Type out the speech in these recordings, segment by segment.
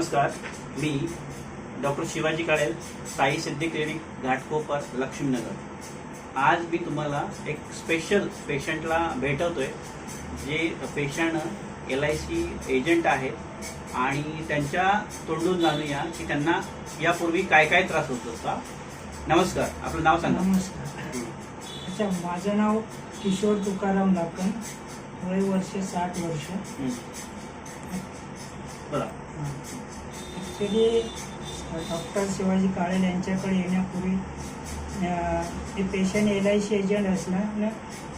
नमस्कार मी doctor Shivaji Kalel Sai Siddhi clinic Ghatkopar Laxminagar. आज मी तुम्हाला एक स्पेशल पेशंटला भेटवतोय जे patient L I C agent आहेत आणि त्यांच्या तोंडून जाणूया की त्यांना यापूर्वी काय काय त्रास होत होता. नमस्कार आपलं नाव सांगा. नमस्कार. अच्छा माझं नाव किशोर तुकाराम लाकण वय वर्ष साठ वर्ष. हं. ॲक्च्युली डॉक्टर शिवाजी काळेल यांच्याकडे येण्यापूर्वी हे patient L I C agent असल्यानं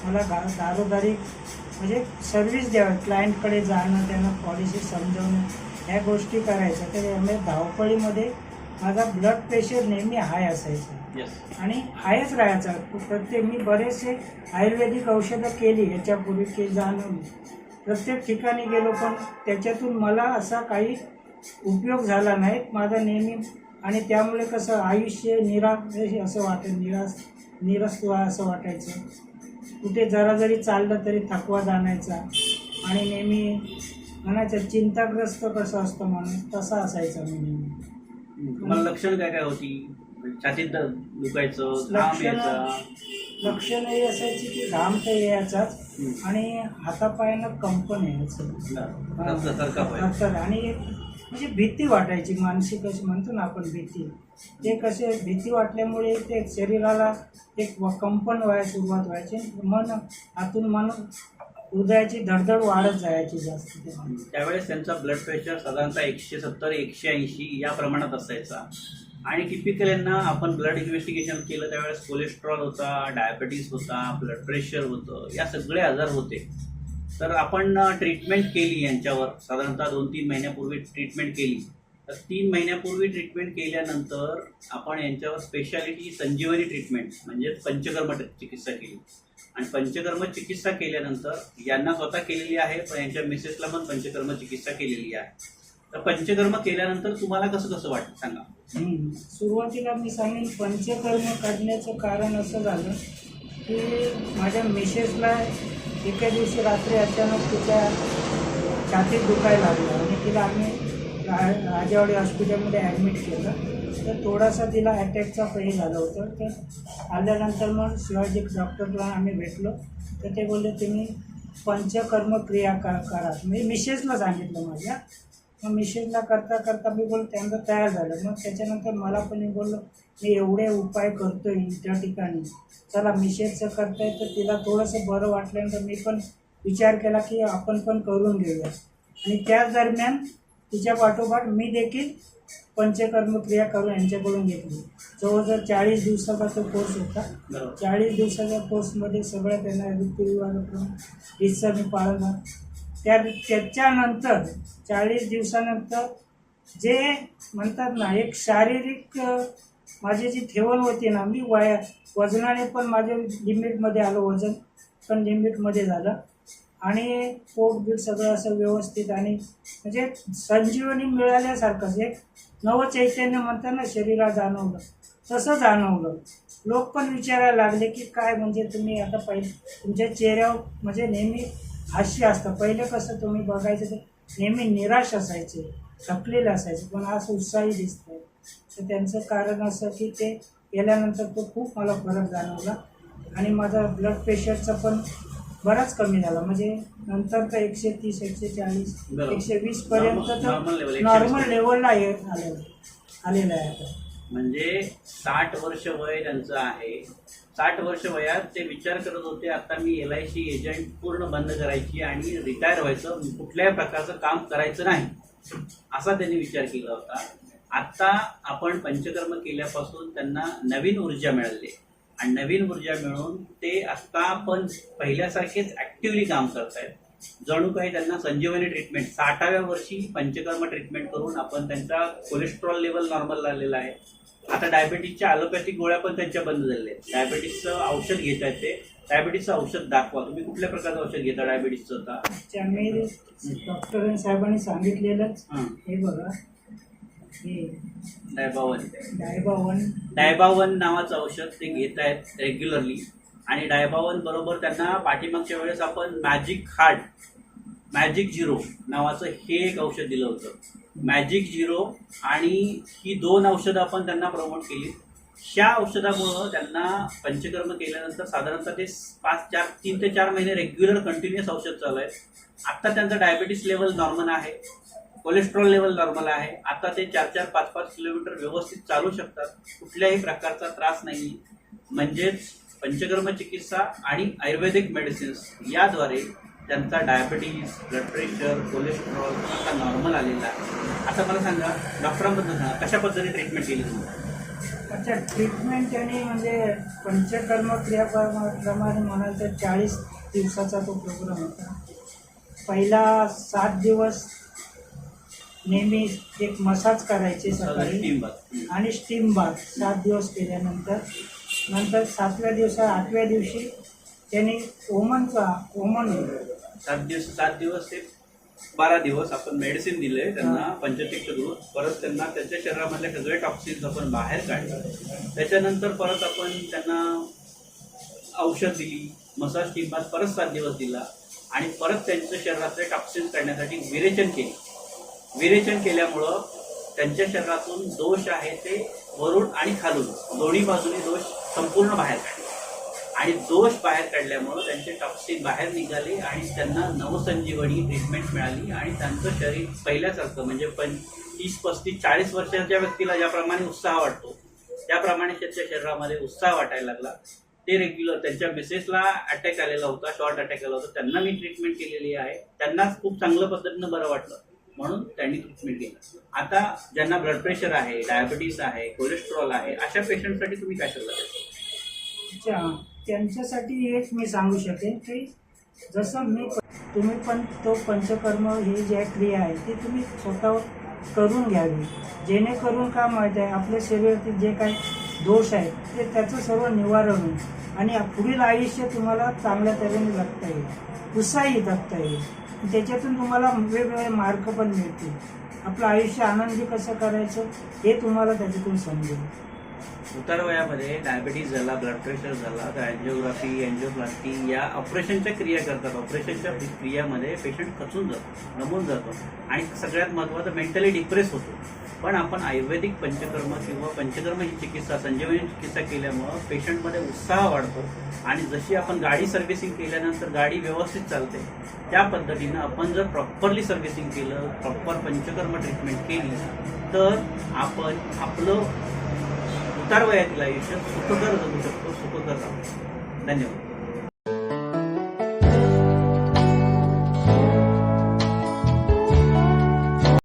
मला गा दारोदारी म्हणजे सर्व्हिस द्यावी क्लायंटकडे जाणं त्यांना पॉलिसी समजवणं ह्या गोष्टी करायच्या. तर यामुळे धावपळीमध्ये माझा ब्लड प्रेशर नेहमी हाय असायचा. आणि हायच राहायचा. प्रत्येक मी बरेचसे आयुर्वेदिक औषधं केली याच्यापूर्वी की जाणून. प्रत्येक ठिकाणी गेलो पण त्याच्यातून मला असा काही उपयोग झाला नाही. माझा नेहमी आणि त्यामुळे कसं आयुष्य निरा असं वाटत निरास निरस्त व्हा असं वाटायचं. कुठे जरा जरी चाललं तरी थकवा जाणायचा. आणि नेहमी म्हणायचं चिंताग्रस्त कसं असतं माणूस तसा असायचा मी नेहमी. तुम्हाला लक्षण काय काय होती? छातीत दुखायचं लक्षणं- हे असायची की घाम तर यायचाच. आणि हातापायानं कंपन यायचं. आणि म्हणजे भीती वाटायची मानसिक अशी म्हणतो ना आपण भीती. ते कसे भीती वाटल्यामुळे ते शरीराला एक व- कंपन व्हायला सुरुवात व्हायची मन आतून मन हृदयाची धडधड वाढत जायची जास्त त्यावेळेस त्यांचा ब्लड प्रेशर साधारणतः एकशे सत्तर एकशे ऐंशी या प्रमाणात असायचा. आणि टिपिकल यांना आपण ब्लड इन्व्हेस्टिगेशन केलं त्यावेळेस कोलेस्ट्रॉल होता डायबेटीस होता ब्लड प्रेशर होतं या सगळे आजार होते. तर आपण ट्रीटमेंट केली यांच्यावर. साधारणतः दोन तीन महिन्यापूर्वी ट्रीटमेंट केली. तर तीन महिन्यापूर्वी ट्रीटमेंट केल्यानंतर आपण यांच्यावर स्पेशालिटी संजीवनी ट्रीटमेंट म्हणजे पंचकर्म चिकित्सा केली. आणि पंचकर्म चिकित्सा केल्यानंतर यांना स्वतः केलेली आहे पण यांच्या मिसेसला पण पंचकर्म चिकित्सा केलेली आहे. तर पंचकर्म केल्यानंतर तुम्हाला कसं कसं वाटतं? सांगा. सुरुवातीला मी सांगेन पंचकर्म काढण्याचं कारण असं झालं की माझ्या मिसेसला एका दिवशी रात्री अचानक तिच्या छातीत दुखायला लागलं आणि तिला आम्ही रा- राजेवाडी हॉस्पिटलमध्ये ॲडमिट केलं. तर थोडासा तिला अटॅकचा पहिला झालं होतं. तर आल्यानंतर मग शिवाजी डॉक्टरला आम्ही भेटलो. तर ते बोलले तुम्ही पंचकर्म क्रिया का करा. म्हणजे मिसेसला सांगितलं माझ्या. मग मिसेसला करता करता मी बोल त्यांना तयार झालं. मग त्याच्यानंतर मला पण मी बोललो मी एवढे उपाय करतोय त्या ठिकाणी. चला मिशेजचं करताय तर तिला थोडंसं बरं वाटल्यानंतर मी पण विचार केला की आपण पण करून घेऊया. आणि त्याच दरम्यान तिच्या पाठोपाठ मी देखील पंचकर्म क्रिया करून यांच्याकडून घेतली. जवळजवळ चाळीस दिवसाचा तो कोर्स होता. चाळीस दिवसाच्या कोर्समध्ये सगळं त्यांना रीतिरिवाजाप्रमाणे हिस्सा मी पाळला. त्या त्याच्यानंतर चाळीस दिवसानंतर जे म्हणतात ना एक शारीरिक माझी जी ठेवण होती ना मी वया वजनाने पण माझ्या लिमिटमध्ये आलं वजन पण लिमिटमध्ये झालं. आणि पोट बीट सगळं असं व्यवस्थित आणि म्हणजे संजीवनी मिळाल्यासारखंच एक नवचैतन्य म्हणतात ना शरीरात जाणवलं. तसं जाणवलं. लोक पण विचारायला लागले की काय म्हणजे तुम्ही आता पहिले तुमच्या चेहऱ्यावर म्हणजे नेहमी हास्य असतं. पहिले कसं तुम्ही बघायचं तर नेहमी निराश असायचे थकलेले असायचे पण आज उत्साही दिसतंय. तर त्यांचं कारण असं की ते केल्यानंतर तो खूप मला फरक जाणवला. आणि माझा ब्लड प्रेशरचा पण बराच कमी झाला. म्हणजे नंतर तर एकशे तीस एकशे चाळीस. एकशे वीस पर्यंत तर 120 नॉर्मल लेवलला आलेलं आलेलं आहे आता. म्हणजे साठ वर्ष वय त्यांचं आहे. साठ वर्ष वयात ते विचार करत होते आता मी एल आय सी एजंट पूर्ण बंद करायची आणि रिटायर व्हायचं. कुठल्याही प्रकारचं काम करायचं नाही. असा त्यांनी विचार केला होता. आता आपण पंचकर्म केल्यापासून त्यांना नवीन ऊर्जा मिळाली. आणि नवीन ऊर्जा मिळून ते आता आपण पहिल्यासारखेच ऍक्टिव्हली काम करतायत. जणू काही त्यांना संजीवनी ट्रीटमेंट साठाव्या वर्षी पंचकर्म ट्रीटमेंट करून आपण त्यांचा कोलेस्ट्रॉल लेवल नॉर्मल झालेला आहे. आता डायबेटीसच्या ॲलोपॅथिक गोळ्या पण त्यांच्या बंद झालेल्या आहेत. डायबेटीसचं औषध घेत आहेत ते. डायबेटीसचं औषध दाखवा. तुम्ही कुठल्या प्रकारचं औषध घेता डायबेटीसचं आता? त्यामुळे डॉक्टर साहेबांनी सांगितलेलंच. हं, बघा डायबावन. डायबावन. डायबावन नावाचं औषध ते घेत आहेत रेग्युलरली आणि डायबावन बरोबर त्यांना पाठीमागच्या वेळेस आपण मॅजिक हार्ट मॅजिक झिरो नावाचं हे एक औषध दिलं होतं. मॅजिक झिरो आणि ही दोन औषधं आपण त्यांना प्रमोट केली. ह्या औषधामुळं त्यांना पंचकर्म केल्यानंतर साधारणतः ते पाच चार तीन ते चार महिने रेग्युलर कंटिन्युअस औषध चालू आहे आता त्यांचं डायबिटीस लेवल नॉर्मल आहे. कोलेस्ट्रॉल लेवल नॉर्मल आहे. आता ते चार चार पाच पाच किलोमीटर व्यवस्थित चालू शकतात. कुठल्याही प्रकारचा त्रास नाही म्हणजेच पंचकर्म चिकित्सा आणि आयुर्वेदिक मेडिसिन्स याद्वारे त्यांचा डायबिटीज ब्लड प्रेशर कोलेस्ट्रॉल आता नॉर्मल आलेला आहे. आता मला सांगा डॉक्टरांबद्दल सांगा कशा पद्धतीने ट्रीटमेंट केली तुम्ही? अच्छा ट्रीटमेंट आणि म्हणजे पंचकर्म क्रियाप्रमाणे म्हणाल तर चाळीस दिवसाचा तो प्रोग्राम होता. पहिला सात दिवस नेहमी एक मसाज करायचे सकाळी. टीम आणि स्टीम बाथ सात दिवस केल्यानंतर. नंतर सातव्या दिवसा आठव्या दिवशी त्यांनी ओमनचा ओमन सात दिवस सात दिवस ते बारा दिवस आपण मेडिसिन दिले त्यांना पंचतीक्ष दूर परत त्यांना त्यांच्या शरीरामधले सगळे टॉक्सिन्स आपण बाहेर काढले. त्याच्यानंतर परत आपण त्यांना औषध दिली मसाज टिंबात परत सात दिवस दिला. आणि परत त्यांच्या शरीरातले टॉक्सिन्स काढण्यासाठी विरेचन केले. विरेचन केल्यामुळं त्यांच्या शरीरातून दोष आहे ते वरून आणि खालून. दोन्ही बाजूने दोष संपूर्ण बाहेर काढले. आणि दोष बाहेर काढल्यामुळं त्यांचे टॉक्सिन बाहेर निघाले आणि त्यांना नवसंजीवनी ट्रीटमेंट मिळाली आणि त्यांचं शरीर पहिल्यासारखं म्हणजे पण तीस पस्तीस चाळीस वर्षाच्या व्यक्तीला ज्याप्रमाणे उत्साह वाटतो त्याप्रमाणे त्यांच्या शरीरामध्ये उत्साह वाटायला लागला. ते रेग्युलर त्यांच्या मिसेसला अटॅक आलेला होता शॉर्ट अटॅक आला होता. त्यांना मी ट्रीटमेंट केलेली आहे. त्यांना खूप चांगल्या पद्धतीनं बरं वाटलं. म्हणून त्यांनी ट्रीटमेंट केलं आता ज्यांना ब्लड प्रेशर आहे डायबिटीस आहे कोलेस्ट्रॉल आहे अशा पेशंटसाठी तुम्ही काय सल्ला द्याल? त्यांच्यासाठी एक मी सांगू शकेन की जसं मी तुम्ही पण तो पंचकर्म ही ज्या क्रिया आहे ती तुम्ही स्वतःवर करून घ्यावी. जेणेकरून का माहीत आहे आपल्या शरीरातील जे काही दोष आहेत ते त्याचं सर्व निवारण होईल आणि पुढील आयुष्य तुम्हाला चांगल्या तऱ्हेने जगता येईल. उत्साही जगता येईल. त्याच्यातून तुम्हाला वेगवेगळे मार्ग पण मिळतील. आपलं आयुष्य आनंदी कसं करायचं हे तुम्हाला त्याच्यातून समजेल. उतार वयामध्ये डायबिटीज झाला ब्लड प्रेशर झाला तर अँजिओग्राफी अँजिओप्लास्टी या ऑपरेशनच्या क्रिया करतात. ऑपरेशनच्या क्रियामध्ये पेशंट खचून जातो नमून जातो आणि सगळ्यात महत्त्वाचं मेंटली डिप्रेस होतो. पण आपण आयुर्वेदिक पंचकर्म किंवा पंचकर्म ही चिकित्सा संजीवनी चिकित्सा केल्यामुळं पेशंटमध्ये उत्साह वाढतो आणि जशी आपण गाडी सर्व्हिसिंग केल्यानंतर गाडी व्यवस्थित चालते त्या पद्धतीनं आपण जर प्रॉपरली सर्व्हिसिंग केलं प्रॉपर पंचकर्म ट्रीटमेंट केली तर आपण आपलं उतार वयातील आयुष्य सुखकर जगू शकतो सुखकर राहू शकतो. धन्यवाद